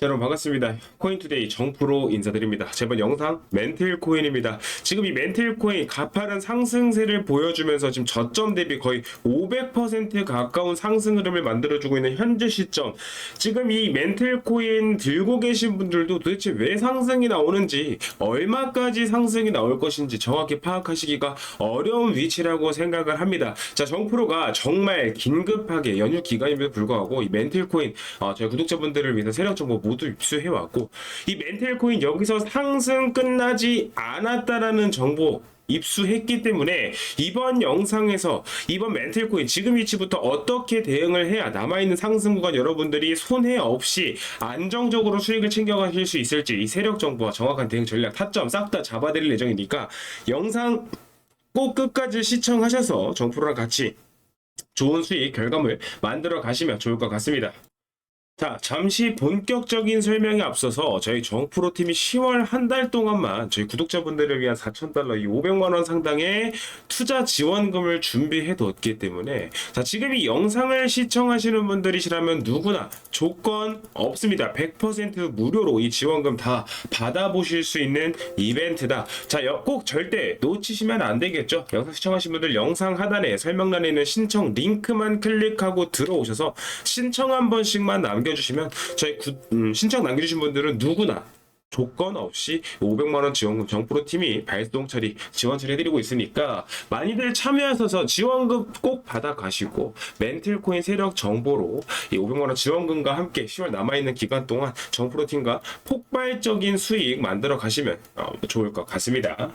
자, 여러분 반갑습니다. 코인투데이 정프로 인사드립니다. 제번 영상 멘틀 코인입니다. 지금 이 멘틀 코인 가파른 상승세를 보여주면서 지금 저점 대비 거의 500% 가까운 상승 흐름을 만들어주고 있는 현재 시점. 지금 이 멘틀 코인 들고 계신 분들도 도대체 왜 상승이 나오는지, 얼마까지 상승이 나올 것인지 정확히 파악하시기가 어려운 위치라고 생각을 합니다. 자, 정프로가 정말 긴급하게 연휴 기간임에도 불구하고 이 멘틀 코인 어, 저희 구독자분들을 위해서 세력 정보 모두 입수해 왔고 이 멘틀 코인 여기서 상승 끝나지 않았다라는 정보 입수했기 때문에 이번 영상에서 이번 멘틀 코인 지금 위치부터 어떻게 대응을 해야 남아있는 상승 구간 여러분들이 손해 없이 안정적으로 수익을 챙겨가실 수 있을지 이 세력 정보와 정확한 대응 전략 타점 싹 다 잡아드릴 예정이니까 영상 꼭 끝까지 시청하셔서 정프로랑 같이 좋은 수익 결과물 만들어 가시면 좋을 것 같습니다. 자, 잠시 본격적인 설명에 앞서서 저희 정프로 팀이 10월 한 달 동안만 저희 구독자분들을 위한 4,000달러, 이 500만 원 상당의 투자 지원금을 준비해 뒀기 때문에 자, 지금 이 영상을 시청하시는 분들이시라면 누구나 조건 없습니다. 100% 무료로 이 지원금 다 받아보실 수 있는 이벤트다. 자, 여- 꼭 절대 놓치시면 안 되겠죠. 영상 시청하신 분들 영상 하단에 설명란에 있는 신청 링크만 클릭하고 들어오셔서 신청 한 번씩만 남겨 주시면 저희 구- 음, 신청 남겨주신 분들은 누구나 조건 없이 500만원 지원금 정프로 팀이 발송 처리 지원 처리해드리고 있으니까 많이들 참여하셔서 지원금 꼭 받아가시고 멘틀코인 세력 정보로 이 500만원 지원금과 함께 10월 남아있는 기간 동안 정프로 팀과 폭발적인 수익 만들어 가시면 어, 좋을 것 같습니다.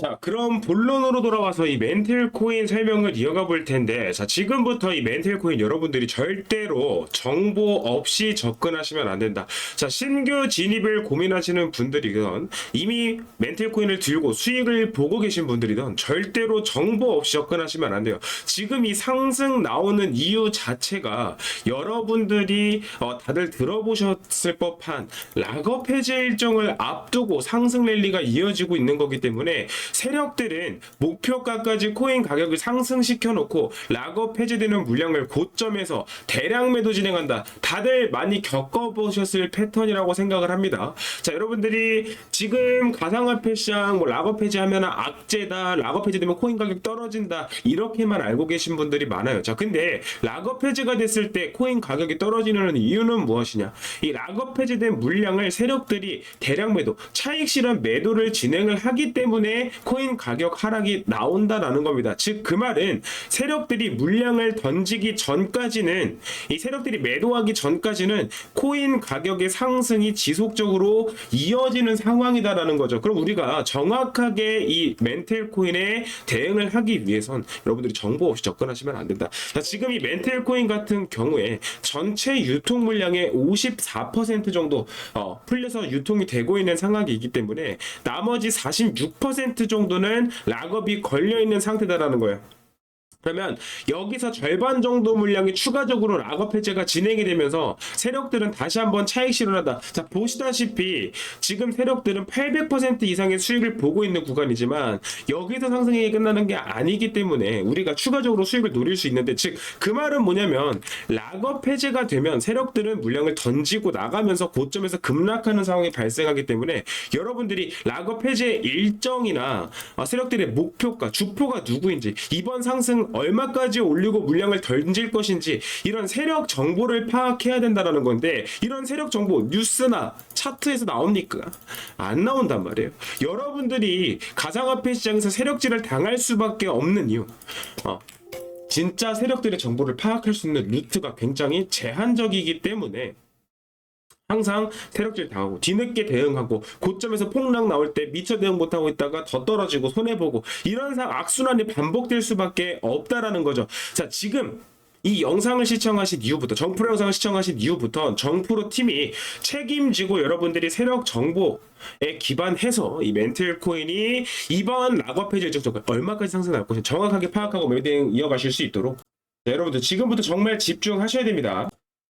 자, 그럼 본론으로 돌아와서 이 멘틀 코인 설명을 이어가 볼 텐데, 자, 지금부터 이 멘틀 코인 여러분들이 절대로 정보 없이 접근하시면 안 된다. 자, 신규 진입을 고민하시는 분들이건, 이미 멘틀 코인을 들고 수익을 보고 계신 분들이든, 절대로 정보 없이 접근하시면 안 돼요. 지금 이 상승 나오는 이유 자체가 여러분들이 어, 다들 들어보셨을 법한 락업 해제 일정을 앞두고 상승 랠리가 이어지고 있는 거기 때문에 세력들은 목표가까지 코인 가격을 상승시켜 놓고 락업 해제되는 물량을 고점에서 대량 매도 진행한다. 다들 많이 겪어보셨을 패턴이라고 생각을 합니다. 자, 여러분들이 지금 가상화폐 시장 뭐 락업 해제하면 악재다. 락업 해제되면 코인 가격 떨어진다. 이렇게만 알고 계신 분들이 많아요. 자, 근데 락업 해제가 됐을 때 코인 가격이 떨어지는 이유는 무엇이냐? 이 락업 해제된 물량을 세력들이 대량 매도, 차익 실현 매도를 진행을 하기 때문에 코인 가격 하락이 나온다라는 겁니다. 즉 그 말은 세력들이 물량을 던지기 전까지는 이 세력들이 매도하기 전까지는 코인 가격의 상승이 지속적으로 이어지는 상황이다라는 거죠. 그럼 우리가 정확하게 이 멘틀 코인에 대응을 하기 위해선 여러분들이 정보 없이 접근하시면 안 된다. 자, 지금 이 멘틀 코인 같은 경우에 전체 유통 물량의 54% 정도 어, 풀려서 유통이 되고 있는 상황이기 때문에 나머지 46% 정도는 락업이 걸려 있는 상태다라는 거예요. 그러면 여기서 절반 정도 물량이 추가적으로 락업 해제가 진행이 되면서 세력들은 다시 한번 차익 실현하다. 자 보시다시피 지금 세력들은 800% 이상의 수익을 보고 있는 구간이지만 여기서 상승이 끝나는 게 아니기 때문에 우리가 추가적으로 수익을 노릴 수 있는데 즉 그 말은 뭐냐면 락업 해제가 되면 세력들은 물량을 던지고 나가면서 고점에서 급락하는 상황이 발생하기 때문에 여러분들이 락업 해제 일정이나 어, 세력들의 목표가 주포가 누구인지 이번 상승 얼마까지 올리고 물량을 던질 것인지 이런 세력 정보를 파악해야 된다라는 건데 이런 세력 정보 뉴스나 차트에서 나옵니까? 안 나온단 말이에요. 여러분들이 가상화폐 시장에서 세력질을 당할 수밖에 없는 이유. 어, 진짜 세력들의 정보를 파악할 수 있는 루트가 굉장히 제한적이기 때문에 항상 세력질 당하고 뒤늦게 대응하고 고점에서 폭락 나올 때 미처 대응 못하고 있다가 더 떨어지고 손해보고 이런 상 악순환이 반복될 수밖에 없다라는 거죠. 자 지금 이 영상을 시청하신 이후부터 정프로 영상을 시청하신 이후부터 정프로 팀이 책임지고 여러분들이 세력 정보에 기반해서 이 멘틀 코인이 이번 락업 해제 일정 얼마까지 상승 날 것인지 정확하게 파악하고 매매 대응 이어가실 수 있도록 자, 여러분들 지금부터 정말 집중하셔야 됩니다.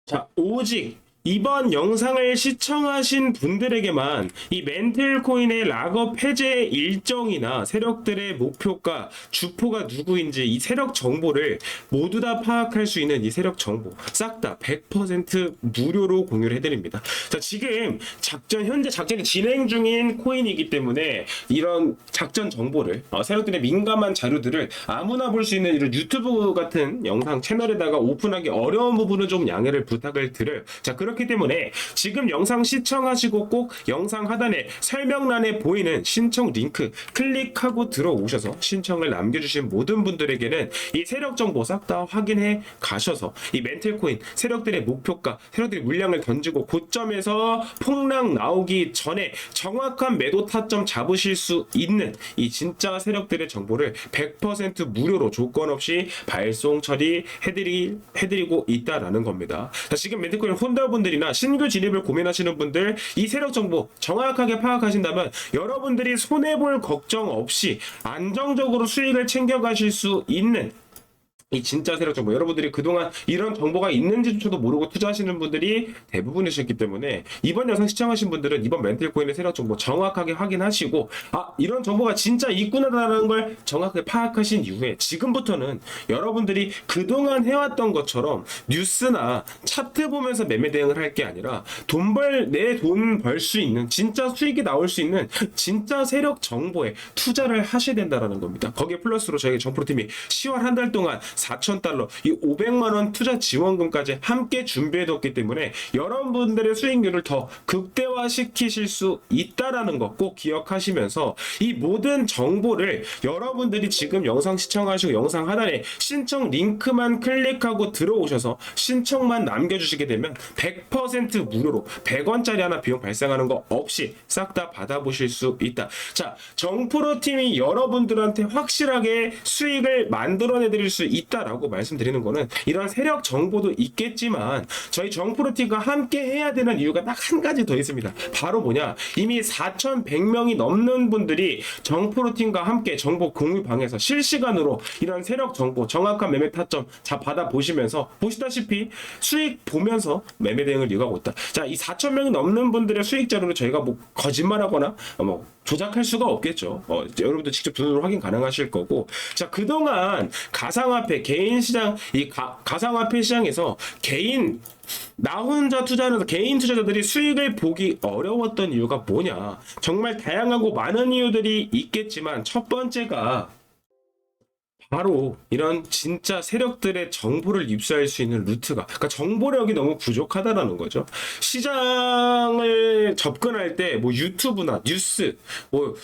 자, 오직 이번 영상을 시청하신 분들에게만 이 멘틀 코인의 락업 해제 일정이나 세력들의 목표가 주포가 누구인지 이 세력 정보를 모두 다 파악할 수 있는 이 세력 정보 싹 다 100% 무료로 공유를 해드립니다. 자 지금 작전 현재 작전이 진행 중인 코인이기 때문에 이런 작전 정보를 어, 세력들의 민감한 자료들을 아무나 볼 수 있는 이런 유튜브 같은 영상 채널에다가 오픈하기 어려운 부분은 좀 양해를 부탁을 드려요. 자 그렇 기 때문에 지금 영상 시청하시고 꼭 영상 하단에 설명란에 보이는 신청 링크 클릭하고 들어오셔서 신청을 남겨주신 모든 분들에게는 이 세력 정보 싹 다 확인해 가셔서 이 멘틀코인 세력들의 목표가 세력들의 물량을 던지고 고점에서 폭락 나오기 전에 정확한 매도 타점 잡으실 수 있는 이 진짜 세력들의 정보를 100% 무료로 조건 없이 발송 처리 해드리 해드리고 있다라는 겁니다. 자, 지금 멘트코인 홀더분들 이나 신규 진입을 고민하시는 분들 이 세력 정보 정확하게 파악하신다면 여러분들이 손해볼 걱정 없이 안정적으로 수익을 챙겨가실 수 있는 이 진짜 세력 정보 여러분들이 그동안 이런 정보가 있는지조차도 모르고 투자하시는 분들이 대부분이셨기 때문에 이번 영상 시청하신 분들은 이번 멘틀 코인의 세력 정보 정확하게 확인하시고 아 이런 정보가 진짜 있구나라는 걸 정확하게 파악하신 이후에 지금부터는 여러분들이 그동안 해왔던 것처럼 뉴스나 차트 보면서 매매 대응을 할 게 아니라 돈 벌 내 돈 벌 수 있는 진짜 수익이 나올 수 있는 진짜 세력 정보에 투자를 하셔야 된다라는 겁니다. 거기에 플러스로 저희 정프로팀이 10월 한 달 동안 4천 달러 이 500만 원 투자 지원금까지 함께 준비해뒀기 때문에 여러분들의 수익률을 더 극대화 시키실 수 있다라는 것 꼭 기억하시면서 이 모든 정보를 여러분들이 지금 영상 시청하시고 영상 하단에 신청 링크만 클릭하고 들어오셔서 신청만 남겨주시게 되면 100% 무료로 100원짜리 하나 비용 발생하는 거 없이 싹 다 받아보실 수 있다. 자, 정프로 팀이 여러분들한테 확실하게 수익을 만들어내 드릴 수 있다 라고 말씀드리는 거는 이런 세력 정보도 있겠지만 저희 정프로 팀과 함께 해야 되는 이유가 딱 한 가지 더 있습니다. 바로 뭐냐? 이미 4,100명이 넘는 분들이 정프로 팀과 함께 정보 공유방에서 실시간으로 이런 세력 정보, 정확한 매매 타점 자 받아 보시면서 보시다시피 수익 보면서 매매 대응을 이어가고 있다. 자, 이 4,000명이 넘는 분들의 수익 자료를 저희가 뭐 거짓말하거나 어, 뭐 조작할 수가 없겠죠. 어, 이제 여러분들 직접 눈으로 확인 가능하실 거고. 자, 그동안 가상화폐 개인 시장 이 가, 가상화폐 시장에서 개인 나 혼자 투자하는 개인 투자자들이 수익을 보기 어려웠던 이유가 뭐냐? 정말 다양하고 많은 이유들이 있겠지만 첫 번째가 바로 이런 진짜 세력들의 정보를 입수할 수 있는 루트가 그러니까 정보력이 너무 부족하다라는 거죠. 시장을 접근할 때 뭐 유튜브나 뉴스 뭐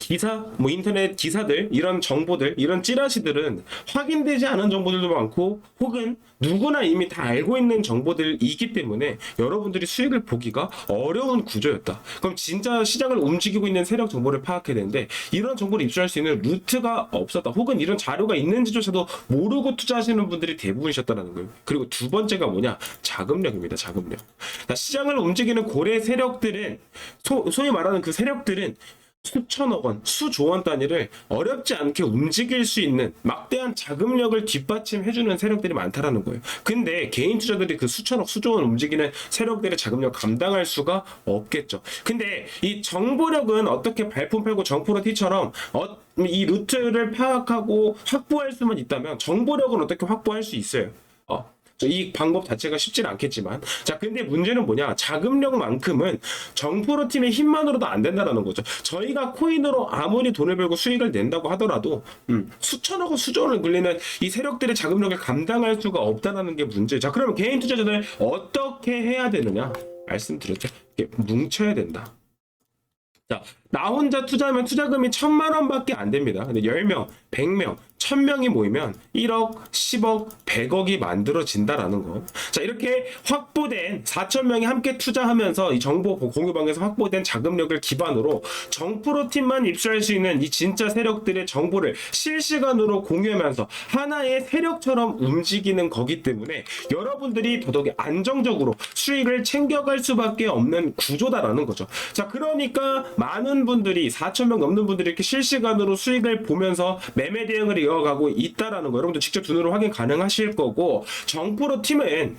기사, 뭐 인터넷 기사들, 이런 정보들, 이런 찌라시들은 확인되지 않은 정보들도 많고, 혹은 누구나 이미 다 알고 있는 정보들이기 때문에 여러분들이 수익을 보기가 어려운 구조였다. 그럼 진짜 시장을 움직이고 있는 세력 정보를 파악해야 되는데, 이런 정보를 입수할 수 있는 루트가 없었다. 혹은 이런 자료가 있는지조차도 모르고 투자하시는 분들이 대부분이셨다는 거예요. 그리고 두 번째가 뭐냐? 자금력입니다. 자금력. 그러니까 시장을 움직이는 고래 세력들은, 소, 소위 말하는 그 세력들은 수천억 원, 수조 원 단위를 어렵지 않게 움직일 수 있는 막대한 자금력을 뒷받침해주는 세력들이 많다라는 거예요. 근데 개인 투자들이 그 수천억, 수조 원 움직이는 세력들의 자금력 감당할 수가 없겠죠. 근데 이 정보력은 어떻게 발품 팔고 정프로 티처럼 어, 이 루트를 파악하고 확보할 수만 있다면 정보력은 어떻게 확보할 수 있어요. 어, 이 방법 자체가 쉽지는 않겠지만. 자 근데 문제는 뭐냐? 자금력만큼은 정프로 팀의 힘만으로도 안 된다라는 거죠. 저희가 코인으로 아무리 돈을 벌고 수익을 낸다고 하더라도 음, 수천억 원 수조원을 굴리는 이 세력들의 자금력을 감당할 수가 없다라는 게 문제죠 자 그러면 개인 투자자들 어떻게 해야 되느냐? 말씀드렸죠. 뭉쳐야 된다. 자, 나 혼자 투자하면 투자금이 천만 원밖에 안 됩니다. 근데 10명, 100명, 1000명이 모이면 1억, 10억, 100억이 만들어진다라는 거. 자, 이렇게 확보된 4,000명이 함께 투자하면서 이 정보 공유방에서 확보된 자금력을 기반으로 정프로 팀만 입수할 수 있는 이 진짜 세력들의 정보를 실시간으로 공유하면서 하나의 세력처럼 움직이는 거기 때문에 여러분들이 더더욱 안정적으로 수익을 챙겨갈 수밖에 없는 구조다라는 거죠. 자, 그러니까 많은 분들이 4,000명 넘는 분들이 이렇게 실시간으로 수익을 보면서 매매 대응을 이어가고 있다라는 거 여러분들 직접 눈으로 확인 가능하실 거고 정프로 팀은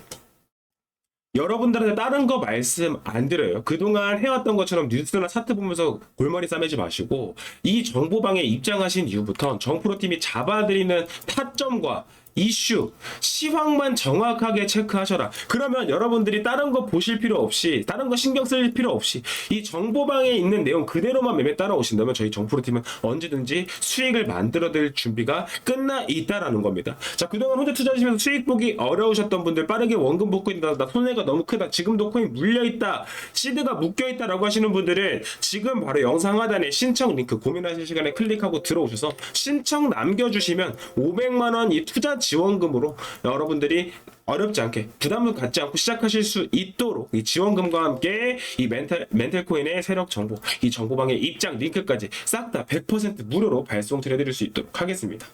여러분들한테 다른 거 말씀 안 드려요. 그동안 해왔던 것처럼 뉴스나 사트 보면서 골머리 싸매지 마시고 이 정보방에 입장하신 이후부터 정프로팀이 잡아드리는 타점과 이슈, 시황만 정확하게 체크하셔라. 그러면 여러분들이 다른 거 보실 필요 없이, 다른 거 신경 쓸 필요 없이, 이 정보방에 있는 내용 그대로만 매매 따라오신다면 저희 정프로팀은 언제든지 수익을 만들어드릴 준비가 끝나 있다라는 겁니다. 자, 그동안 혼자 투자하시면서 수익 보기 어려우셨던 분들, 빠르게 원금 복구 있다, 나 손해가 너무 크다, 지금도 코인 물려있다, 시드가 묶여있다라고 하시는 분들은 지금 바로 영상 하단에 신청 링크 고민하실 시간에 클릭하고 들어오셔서 신청 남겨주시면 500만원 이 투자 지원금으로 여러분들이 어렵지 않게 부담을 갖지 않고 시작하실 수 있도록 이 지원금과 함께 이 멘탈 멘탈 코인의 세력 정보, 이 정보방의 입장 링크까지 싹 다 100% 무료로 발송 드려드릴 수 있도록 하겠습니다.